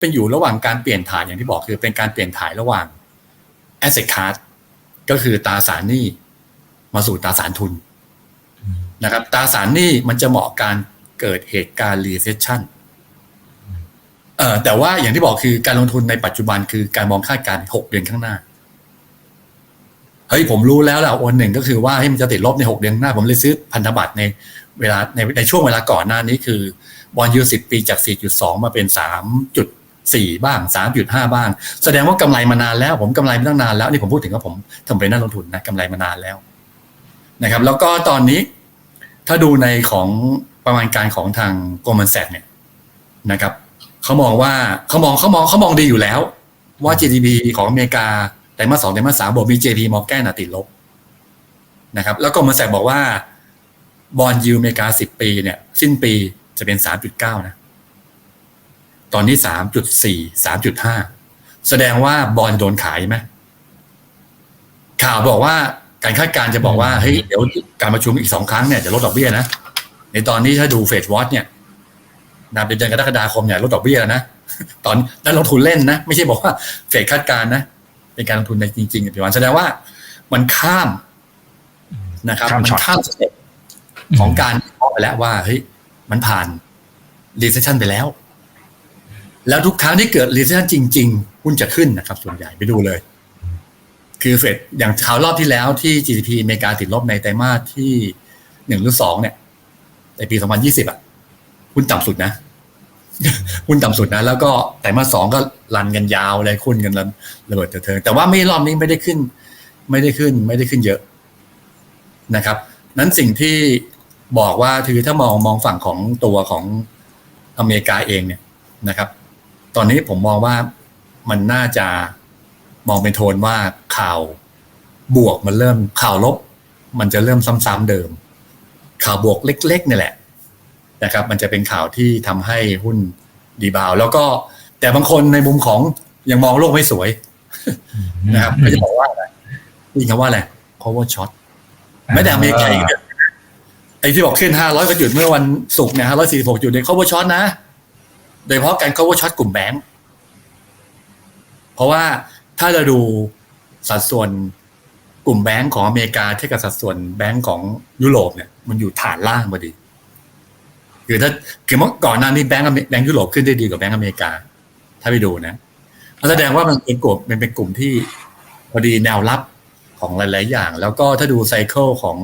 เป็นอยู่ระหว่างการเปลี่ยนถ่ายอย่างที่บอกคือเป็นการเปลี่ยนถ่ายระหว่าง asset class ก็คือตราสารหนี้มาสู่ตราสารทุนนะครับตราสารหนี้มันจะเหมาะการเกิดเหตุการณ์ recession เอ่อแต่ว่าอย่างที่บอกคือการลงทุนในปัจจุบันคือการมองคาดการณ์หกเดือนข้างหน้าเฮ้ยผมรู้แล้วแหละวันหนึ่งก็คือว่าให้มันจะติดลบในหกเดือนหน้า ผมเลยซื้อพันธบัตรในเวลาในในช่วงเวลาก่อนหน้านี้คือบอลยูสิบปีจาก 4.2 มาเป็น 4 บ้าง 3.5 บ้าง แสดงว่ากำไรมานานแล้ว ผมกำไรมาตั้งนานแล้วนี่ผมพูดถึงว่าผมทำเป็นนักลงทุนนะกำไรมานานแล้วนะครับ แล้วก็ตอนนี้ถ้าดูในของประมาณการของทางโกลแมนแซกเนี่ยนะครับเขามองว่าเขามองเขามองเขามองดีอยู่แล้ว ว่า GDP ของอเมริกาไตรมาสสองไตรมาสสามบอกมี JP มอร์แกนติดลบนะครับ แล้วก็มาแสกบอกว่าบอลยูอเมริกาสิบปีเนี่ย สิ้นปีจะเป็นสามจุดเก้านะ ตอนนี้สามจุดสี่สามจุดห้าแสดงว่าบอลโดนขายไหมข่าวบอกว่าการคาดการณ์จะบอกว่าเฮ้ยเดี๋ยวการประชุมอีกสองครั้งเนี่ยจะลดดอกเบี้ยนะในตอนนี้ถ้าดูเฟดวอตเนี่ยนับเดือนกรกฎาคมเนี่ยลดดอกเบี้ยนะตอนนั้นลงทุนเล่นนะ ไม่ใช่บอกว่าเฟดคาดการณ์นะเป็นการลงทุนในจริงๆในปัจจุบันแสดงว่ามันข้ามนะครับข้ามมัช็อตข้ามสเต็ปของการวิเคราะห์ไปแล้วว่าเฮ้ยมันผ่าน recession ไปแล้ว แล้วทุกครั้งที่เกิด recession จริง ๆ หุ้นจะขึ้นนะครับ ส่วนใหญ่ไปดูเลย คือเฟดอย่างคราวรอบที่แล้วที่ GDP อเมริกาติดลบในไตรมาสที่หนึ่งหรือสองเนี่ยในปี2020อะหุ้นต่ำสุดนะหุ้นต่ำสุดนะ แล้วก็ไตรมาสสองก็รันกันยาวเลยคุณกันรันระเบิดเถิดๆแต่ว่าไม่รอบนี้ไม่ได้ขึ้น ไม่ได้ขึ้น ไม่ได้ขึ้นเยอะนะครับ นั้นสิ่งที่บอกว่าคือถ้ามองมองฝั่งของตัวของอเมริกาเองเนี่ยนะครับ ตอนนี้ผมมองว่ามันน่าจะมองเป็นโทนว่าข่าวบวกมันเริ่มข่าวลบ มันจะเริ่มซ้ำๆเดิม ข่าวบวกเล็กๆนี่แหละนะครับ มันจะเป็นข่าวที่ทำให้หุ้นดีบาวแล้วก็แต่บางคนในมุมของยังมองโลกไม่สวยนะครับก็จะบอกว่าอะไรนี่คำว่าอะไร cover short แม้แต่อเมริกาเองเนี่ยไอ้ที่บอกขึ้น500ก็หยุดเมื่อวันศุกร์เนี่ย546จุดเนี่ย cover shot นะ โดยเฉพาะการ cover short กลุ่มแบงก์เพราะว่าถ้าเราดูสัดส่วนกลุ่มแบงก์ของอเมริกาเทียบกับสัดส่วนแบงก์ของยุโรปเนี่ยมันอยู่ฐานล่างพอดีคือถ้าคือเมื่อก่อนหน้านี้แบงก์อเมแบงก์ยุโรปขึ้นได้ดีกว่าแบงก์อเมริกา ถ้าไปดูนะแสดงว่ามันเป็นกลุ่มมันเป็นกลุ่มที่พอดีแนวรับของหลาย ๆ อย่าง แล้วก็ถ้าดูไซเคิลของ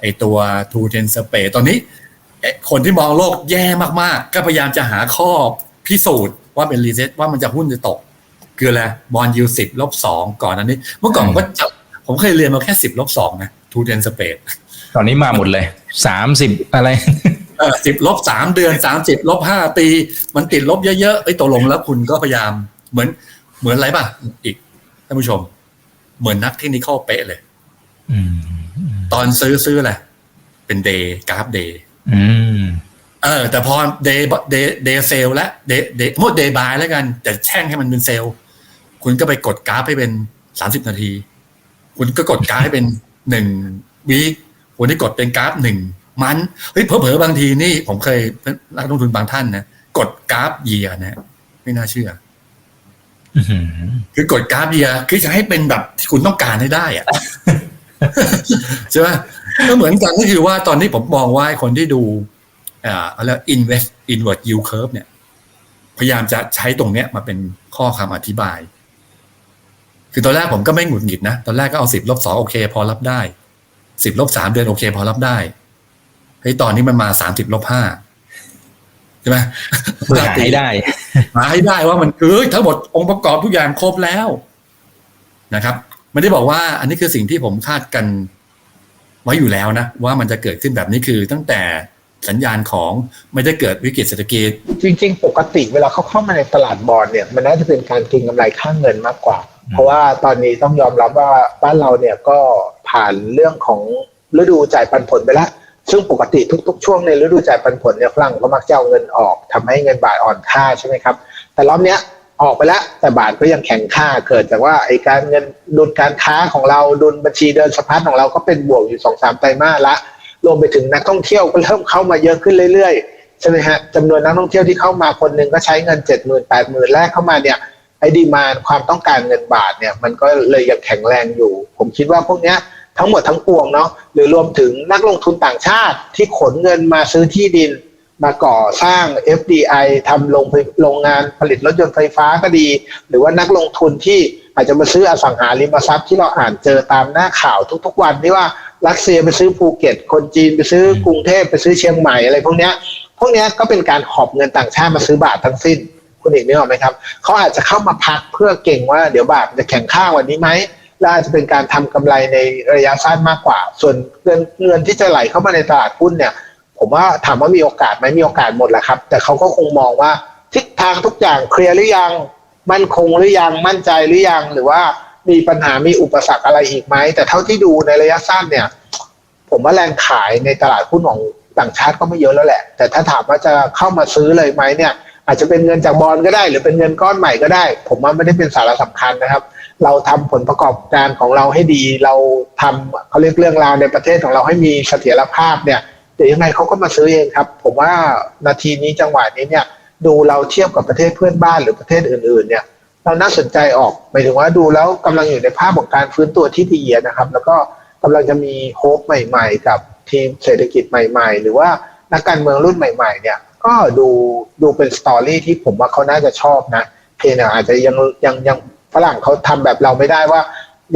ไอตัวทูเทนสเปตอนนี้ คนที่มองโลกแย่มากๆ ก็พยายามจะหาข้อพิสูจน์ว่าเป็นรีเซ็ตว่ามันจะหุ้นจะตก คืออะไรบอลยูสิบลบสองก่อนอันนี้ เมื่อก่อนผมก็จะผมเคยเรียนมาแค่สิบลบสองนะทูเทนสเปตตอนนี้มาหมดเลยสามสิบอะไรเออสิบลบสามเดือนสามสิบลบห้าปี มันติดลบเยอะๆไอ้ยตกลงแล้วคุณก็พยายามเหมือนเหมือนอะไรป่ะ อีกท่านผู้ชม เหมือนนักเทคนิคอลเป๊ะเลยอืมตอนซื้อซื้ออะไรเป็นเดย์กราฟเดย์ อืมเออ แต่พอเดย์เดย์เดย์เซลแล้วเดย์เดย์หมดเดย์บายแล้วกัน แต่แช่งให้มันเป็นเซลล์คุณก็ไปกดกราฟให้เป็นสามสิบนาที คุณก็กดกราฟให้เป็นหนึ่งวีคคุณได้กดเป็นกราฟหนึ่งมันเฮ้ยเผลอๆบางทีนี่ ผมเคยนักลงทุนบางท่านนะกดกราฟเยียร์นะไม่น่าเชื่ออื้อหือคือกดกราฟเยียร์คือจะให้เป็นแบบที่คุณต้องการให้ได้อะใช่ไหม ก็เหมือนกันก็คือว่าตอนนี้ผมมองว่าคนที่ดูอ่าแล้ว invest inward yield curve เนี่ย พยายามจะใช้ตรงเนี้ยมาเป็นข้อคำอธิบาย คือตอนแรกผมก็ไม่หงุดหงิดนะ ตอนแรกก็เอาสิบลบสองโอเค พอรับได้สิบลบสามเดือนโอเค พอรับได้เฮ้ยตอนนี้มันมาสามสิบลบห้าใช่ไหมเพื่อหาให้ได้หาให้ได้ว่ามันเอ้ยทั้งหมดองค์ประกอบทุกอย่างครบแล้วนะครับ ไม่ได้บอกว่าอันนี้คือสิ่งที่ผมคาดกัน ไว้อยู่แล้วนะว่ามันจะเกิดขึ้นแบบนี้คือตั้งแต่สัญญาณของไม่ได้เกิดวิกฤตเศรษฐกิจ จริง ๆ ปกติเวลาเขาเข้ามาในตลาดบอลเนี่ยมันน่าจะเป็นการเก็งกำไรค่าเงินมากกว่า เพราะว่าตอนนี้ต้องยอมรับว่าบ้านเราเนี่ยก็ผ่านเรื่องของฤดูจ่ายปันผลไปแล้วซึ่งปกติทุก ๆ ช่วงในฤดูจ่ายปันผลเนี่ยฝรั่งก็มักจะเอาเงินออกทำให้เงินบาทอ่อนค่าใช่ไหมครับแต่รอบเนี้ย ออกไปแล้ว แต่บาทก็ยังแข็งค่าเกิดจากว่าไอ้การเงินดุลการค้าของเราดุลบัญชีเดินสะพัดของเราก็เป็นบวกอยู่สองสามไตรมาสละ รวมไปถึงนักท่องเที่ยวก็เริ่มเข้ามาเยอะขึ้นเรื่อยๆใช่ไหมฮะจำนวนนักท่องเที่ยวที่เข้ามาคนหนึ่งก็ใช้เงินเจ็ดหมื่นแปดหมื่นแรกเข้ามาเนี่ยไอ้ดีมานความต้องการเงินบาทเนี่ยมันก็เลยยังแข็งแรงอยู่ ผมคิดว่าพวกเนี้ยทั้งหมดทั้งปวงเนาะหรือรวมถึงนักลงทุนต่างชาติที่ขนเงินมาซื้อที่ดิน มาก่อสร้าง FDI ทำโรงโรงงานผลิตรถยนต์ไฟฟ้าก็ดี หรือว่านักลงทุนที่อาจจะมาซื้ออสังหาริมทรัพย์ที่เราอ่านเจอตามหน้าข่าวทุกๆวันที่ว่ารัสเซียไปซื้อภูเก็ต คนจีนไปซื้อกรุงเทพไปซื้อเชียงใหม่อะไรพวกเนี้ยพวกเนี้ยก็เป็นการหอบเงินต่างชาติมาซื้อบาททั้งสิ้น คุณเอกนึกออกไหมครับเขาอาจจะเข้ามาพักเพื่อเก่งว่าเดี๋ยวบาทจะแข็งค่าวันนี้ไหมและอาจจะเป็นการทำกำไรในระยะสั้นมากกว่า ส่วนเงินเงินที่จะไหลเข้ามาในตลาดหุ้นเนี่ย ผมว่าถามว่ามีโอกาสไหมมีโอกาสหมดแหละครับ แต่เขาก็คงมองว่าทิศทางทุกอย่างเคลียร์หรือยัง มั่นคงหรือยังมั่นใจหรือยัง หรือว่ามีปัญหามีอุปสรรคอะไรอีกไหม แต่เท่าที่ดูในระยะสั้นเนี่ย ผมว่าแรงขายในตลาดหุ้นของต่างชาติก็ไม่เยอะแล้วแหละ แต่ถ้าถามว่าจะเข้ามาซื้อเลยไหมเนี่ย อาจจะเป็นเงินจากบอลก็ได้ หรือเป็นเงินก้อนใหม่ก็ได้ ผมว่าไม่ได้เป็นสาระสำคัญนะครับ เราทำผลประกอบการของเราให้ดี เราทำเขาเรียกเรื่องราวในประเทศของเราให้มีเสถียรภาพเนี่ย ดี๋ยวยังไงเขาก็มาซื้อเองครับ ผมว่านาทีนี้จังหวะนี้เนี่ย ดูเราเทียบกับประเทศเพื่อนบ้านหรือประเทศอื่น ๆ เนี่ย เราน่าสนใจออกหมายถึงว่าดูแล้วกำลังอยู่ในภาพของการฟื้นตัวที่ดีนะครับ แล้วก็กำลังจะมีโฮปใหม่ ๆ กับทีมเศรษฐกิจใหม่ ๆ หรือว่านักการเมืองรุ่นใหม่ ๆ เนี่ย ก็ดูดูเป็นสตอรี่ที่ผมว่าเขาน่าจะชอบนะ เพียงอาจจะยังยังยังฝรั่งเขาทำแบบเราไม่ได้ว่า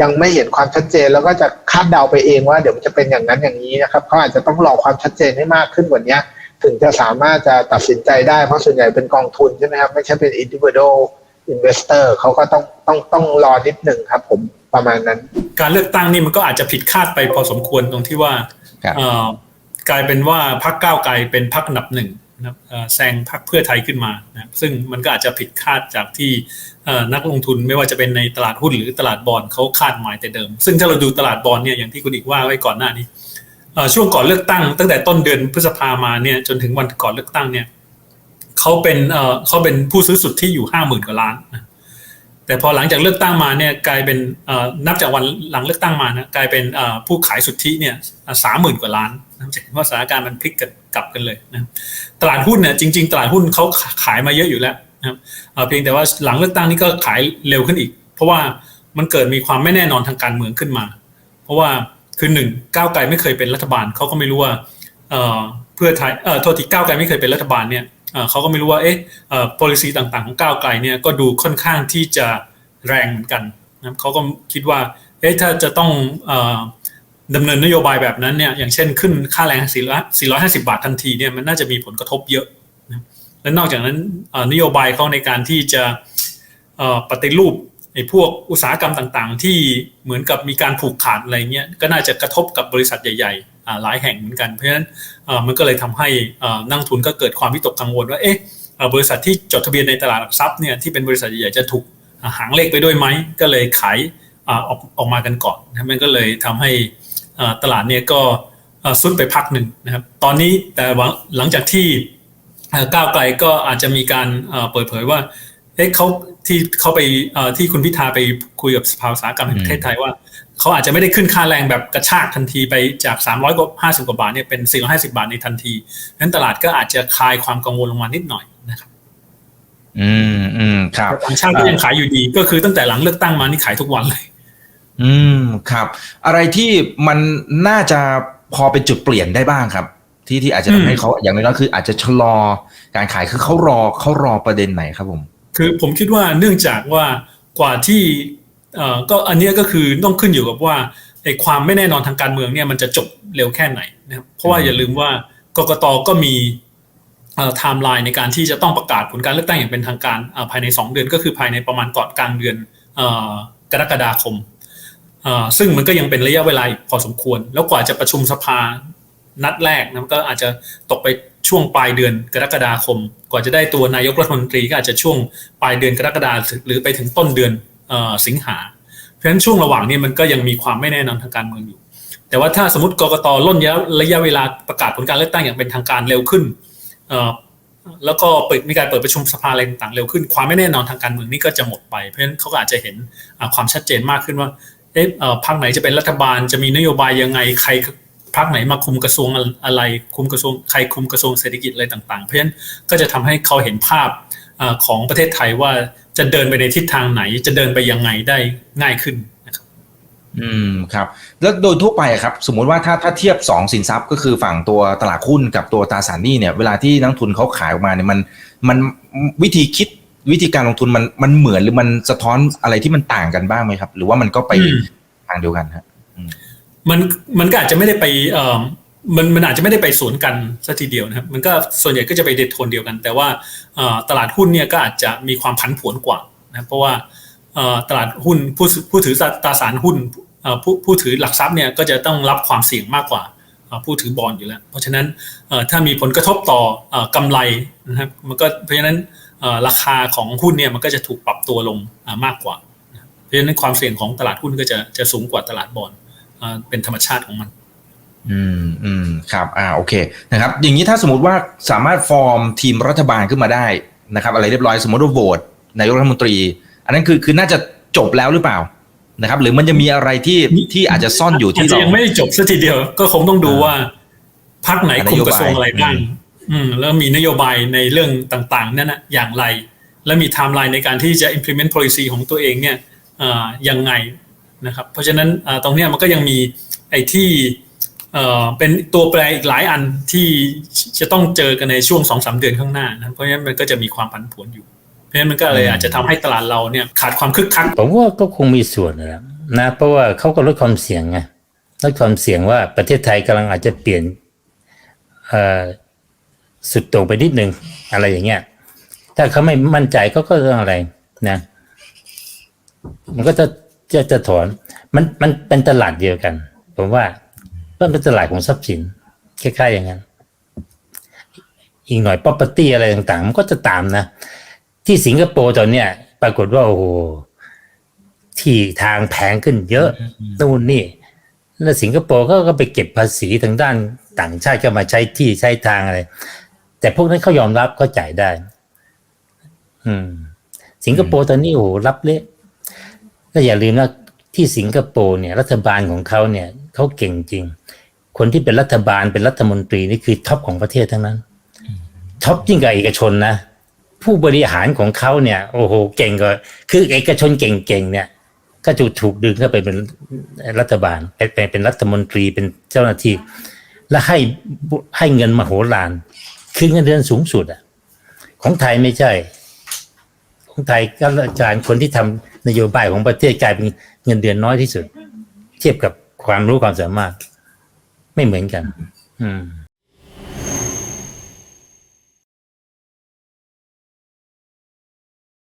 ยังไม่เห็นความชัดเจนแล้วก็จะคาดเดาไปเองว่าเดี๋ยวมันจะเป็นอย่างนั้นอย่างนี้นะครับเขาอาจจะต้องรอความชัดเจนให้มากขึ้นกว่านี้ถึงจะสามารถจะตัดสินใจได้เพราะส่วนใหญ่เป็นกองทุนใช่ไหมครับ ไม่ใช่เป็น individual investor เขาก็ต้องต้องต้องรอนิดหนึ่งครับ ผมประมาณนั้น การเลือกตั้งนี่มันก็อาจจะผิดคาดไปพอสมควรตรงที่ว่าครับเอ่อกลายเป็นว่าพรรคก้าวไกลเป็นพรรคอันดับหนึ่ง นะครับแซงพรรคเพื่อไทยขึ้นมานะซึ่งมันก็อาจจะผิดคาดจากที่นักลงทุนไม่ว่าจะเป็นในตลาดหุ้นหรือตลาดบอลเขาคาดหมายแต่เดิม ซึ่งถ้าเราดูตลาดบอลเนี่ยอย่างที่คุณอีกว่าไว้ก่อนหน้านี้ช่วงก่อนเลือกตั้งตั้งแต่ต้นเดือนพฤษภามาเนี่ยจนถึงวันก่อนเลือกตั้งเนี่ยเขาเป็นเขาเป็นผู้ซื้อสุดที่อยู่ห้าหมื่นกว่าล้านนะ แต่พอหลังจากเลือกตั้งมาเนี่ยกลายเป็นนับจากวันหลังเลือกตั้งมานะกลายเป็นผู้ขายสุทธิเนี่ยสามหมื่นกว่าล้านนะจะเห็นว่าสถานการณ์มันพลิกกลับกันเลยนะตลาดหุ้นเนี่ยจริง ๆ ตลาดหุ้นเขาขายมาเยอะอยู่แล้วนะครับเพียงแต่ว่าหลังเลือกตั้งนี่ก็ขายเร็วขึ้นอีก เพราะว่ามันเกิดมีความไม่แน่นอนทางการเมืองขึ้นมา เพราะว่าคือหนึ่งก้าวไกลไม่เคยเป็นรัฐบาลเขาก็ไม่รู้ว่าเพื่อไทยเออโทษทีก้าวไกลไม่เคยเป็นรัฐบาลเนี่ย เขาก็ไม่รู้ว่าเอ๊ะเอ่อ policy ต่างๆ ของก้าวไกลเนี่ยก็ดูค่อนข้างที่จะแรงเหมือนกันนะเขาก็คิดว่าเอ๊ะถ้าจะต้องออดำเนินนโยบายแบบนั้นเนี่ยอย่างเช่นขึ้นค่าแรง 450 บาททันทีเนี่ยมันน่าจะมีผลกระทบเยอะนะและนอกจากนั้นนโยบายเขาในการที่จะปฏิรูปไอ้พวกอุตสาหกรรมต่างๆ ที่เหมือนกับมีการผูกขาดอะไรเงี้ยก็น่าจะกระทบกับบริษัทใหญ่ ๆ หลายแห่งเหมือนกัน เพราะฉะนั้นมันก็เลยทำให้นักทุนก็เกิดความวิตกกังวลว่าเอ๊ะบริษัทที่จดทะเบียนในตลาดหลักทรัพย์เนี่ยที่เป็นบริษัทใหญ่จะถูกหางเลขไปด้วยไหมก็เลยขายออกออกมากันก่อนนะมันก็เลยทำให้ตลาดเนี่ยก็ซุดไปพักหนึ่งนะครับ ตอนนี้แต่หลังจากที่ก้าวไกลก็อาจจะมีการเปิดเผยว่าเอ๊ะเขา ที่เขาไปอ่าที่คุณพิธาไปคุยกับสภาอุตสาหกรรมแห่งประเทศไทยว่าเขาอาจจะไม่ได้ขึ้นค่าแรงแบบกระชากทันทีไปจาก 300กว่า50 กว่าบาทเนี่ยเป็น 450 บาทในทันทีนั้นตลาดก็อาจจะคลายความกังวลลงมานิดหน่อยนะครับ อืมอืมครับแต่ต่างชาติก็ยังขายอยู่ดี ก็คือตั้งแต่หลังเลือกตั้งมานี่ขายทุกวันเลย อืมครับ อะไรที่มันน่าจะพอเป็นจุดเปลี่ยนได้บ้างครับ ที่ที่อาจจะอืทำมให้เขาอย่างน้อยๆคืออาจจะชะลอการขายคือเขารอเขารอประเด็นไหนครับผม คือผมคิดว่าเนื่องจากว่ากว่าที่ก็อันนี้ก็คือต้องขึ้นอยู่กับว่าไอ้ความไม่แน่นอนทางการเมืองเนี่ยมันจะจบเร็วแค่ไหนนะครับเพราะว่าอย่าลืมว่ากกตก็มีไทม์ไลน์ในการที่จะต้องประกาศผลการเลือกตั้งอย่างเป็นทางการภายใน 2 เดือนก็คือภายในประมาณก่อนกลางเดือนกรกฎาคมซึ่งมันก็ยังเป็นระยะเวลาพอสมควร แล้วกว่าจะประชุมสภา นัดแรกนะมันก็อาจจะตกไปช่วงปลายเดือนกรกฎาคม กว่าจะได้ตัวนายกรัฐมนตรีก็อาจจะช่วงปลายเดือนกรกฎาคมหรือไปถึงต้นเดือนออสิงหา เพราะฉะนั้นช่วงระหว่างนี้มันก็ยังมีความไม่แน่นอนทางการเมืองอยู่ แต่ว่าถ้าสมมติกรกตล่นระยะระยะเวลาประกาศผลการเลือกตั้งอย่างเป็นทางการเร็วขึ้นแล้วก็เปิดมีการเปิดประชุมสภาอะไรต่างๆเร็วขึ้น ความไม่แน่นอนทางการเมืองนี่ก็จะหมดไป เพราะฉะนั้นเขาก็อาจจะเห็นความชัดเจนมากขึ้นว่าเอ๊ะพรรคไหนจะเป็นรัฐบาลจะมีนโยบายยังไงใคร พักไหนมาคุมกระทรวงอะไร คุมกระทรวงใครคุมกระทรวงเศรษฐกิจอะไรต่างๆ เพราะฉะนั้นก็จะทำให้เขาเห็นภาพอของประเทศไทยว่าจะเดินไปในทิศทางไหน จะเดินไปยังไงได้ง่ายขึ้นนะครับอืมครับ แล้วโดยทั่วไปครับ สมมุติว่าถ้าถ้าเทียบ 2 สินทรัพย์ ก็คือฝั่งตัวตลาดหุ้นกับตัวตราสารหนี้เนี่ยเวลาที่นักทุนเขาขายออกมาเนี่ยมันมันวิธีคิดวิธีการลงทุนมันมันเหมือนหรือมันสะท้อนอะไรที่มันต่างกันบ้างไหมครับ หรือว่ามันก็ไปทางเดียวกันฮะ มันมันก็อาจจะไม่ได้ไปเอ่อมันมันอาจจะไม่ได้ไปสวนกันซะทีเดียวนะครับ มันก็ส่วนใหญ่ก็จะไปเดทโทนเดียวกัน แต่ว่าตลาดหุ้นเนี่ยก็อาจจะมีความผันผวนกว่านะเพราะว่าตลาดหุ้นผู้ผู้ถือตราสารหุ้นผู้ผู้ถือหลักทรัพย์เนี่ยก็จะต้องรับความเสี่ยงมากกว่าผู้ถือบอลอยู่แล้ว เพราะฉะนั้นถ้ามีผลกระทบต่ออ่อกำไรนะครับมันก็เพราะฉะนั้นราคาของหุ้นเนี่ยมันก็จะถูกปรับตัวลงมากกว่า เพราะฉะนั้นความเสี่ยงของตลาดหุ้นก็จะจะสูงกว่าตลาดบอล เป็นธรรมชาติของมัน อืมอืมครับอ่าโอเคนะครับ อย่างนี้ถ้าสมมติว่าสามารถฟอร์มทีมรัฐบาลขึ้นมาได้นะครับ อะไรเรียบร้อยสมมติว่าโหวตนายกรัฐมนตรี อันนั้นคือคือน่าจะจบแล้วหรือเปล่านะครับ หรือมันจะมีอะไรที่ที่อาจจะซ่อนอยู่อาที่จจะเรายังไม่ได้จบสักทีเดียวก็คงต้องดูอ่าว่าพักไหนคุมกระทรวงอะไรบ้างนโยบายอืมแล้วมีนโยบายในเรื่องต่างๆนั่นนะอย่างไร และมีไทม์ไลน์ในการที่จะ implement policy ของตัวเองเนี่ยอ่ายังไง นะครับเพราะฉะนั้นอ่าตรงเนี้ยมันก็ยังมีไอ้ที่เอ่อเป็นตัวแปรอีกหลายอันที่จะต้องเจอกันในช่วงสองสามเดือนข้างหน้านะเพราะฉะนั้นมันก็จะมีความผันผวนอยู่ เพราะฉะนั้นมันก็เลยอาจจะทำให้ตลาดเราเนี่ยขาดความคึกคักผมว่าก็คงมีส่วนนะครับนะเพราะว่าเขาก็ลดความเสี่ยงไงลดความเสี่ยงว่าประเทศไทยกำลังอาจจะเปลี่ยนเอ่อสุดโต่งไปนิดนึงอะไรอย่างเงี้ย ถ้าเขาไม่มั่นใจเขาก็ต้องอะไรนะ มันก็จะ จะจะถอนมันมันเป็นตลาดเดียวกัน ผมว่ามันเป็นตลาดของทรัพย์สินคล้ายๆอย่างนั้น อีกหน่อย property อะไรต่างๆ มันก็จะตามนะ ที่สิงคโปร์ตอนเนี้ยปรากฏว่าโอ้โหที่ทางแพงขึ้นเยอะนู่นนี่แล้วสิงคโปร์เขาก็ไปเก็บภาษีทางด้านต่างชาติก็มาใช้ที่ใช้ทางอะไร แต่พวกนั้นเขายอมรับเขาจ่ายได้ อืม สิงคโปร์ตอนนี้โอ้โหรับเละ แล้วอย่าลืมนะที่สิงคโปร์เนี่ยรัฐบาลของเขาเนี่ยเขาเก่งจริง คนที่เป็นรัฐบาลเป็นรัฐมนตรีนี่คือท็อปของประเทศทั้งนั้นท็อปยิ่งกว่าเอกชนนะผู้บริหารของเขาเนี่ย โอ้โหเก่งกว่าคือเอกชนเก่งๆเนี่ยก็จะถูกดึงเข้าไปเป็นรัฐบาลไปเป็นรัฐมนตรีเป็นเจ้าหน้าที่ และให้ให้เงินมโหฬารคือเงินเดือนสูงสุดอะ ของไทยไม่ใช่ คนไทยก็อาจารย์คนที่ทำนโยบายของประเทศกลายเป็นเงินเดือนน้อยที่สุด เทียบกับความรู้ความสามารถ ไม่เหมือนกัน อืม